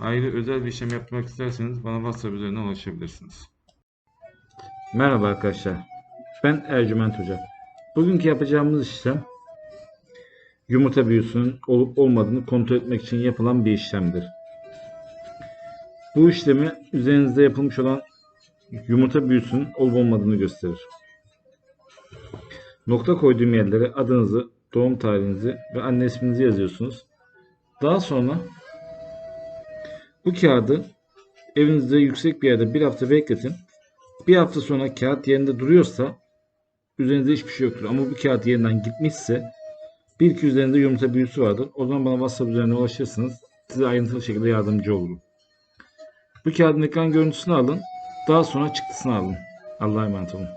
Ayrı özel bir işlem yapmak isterseniz bana WhatsApp üzerinden ulaşabilirsiniz. Merhaba arkadaşlar. Ben Ercüment Hoca. Bugünkü yapacağımız işlem yumurta büyüsünün olup olmadığını kontrol etmek için yapılan bir işlemdir. Bu işlemi üzerinizde yapılmış olan yumurta büyüsünün olup olmadığını gösterir. Nokta koyduğum yerlere adınızı, doğum tarihinizi ve anne isminizi yazıyorsunuz. Daha sonra bu kağıdı evinizde yüksek bir yerde bir hafta bekletin. Bir hafta sonra kağıt yerinde duruyorsa üzerinizde hiçbir şey yoktur. Ama bu kağıt yerinden gitmişse bir iki üzerinde yumurta büyüsü vardır. O zaman bana WhatsApp üzerinden ulaşırsınız. Size ayrıntılı şekilde yardımcı olurum. Bu kağıdın ekran görüntüsünü alın. Daha sonra çıktısını alın. Allah'a emanet olun.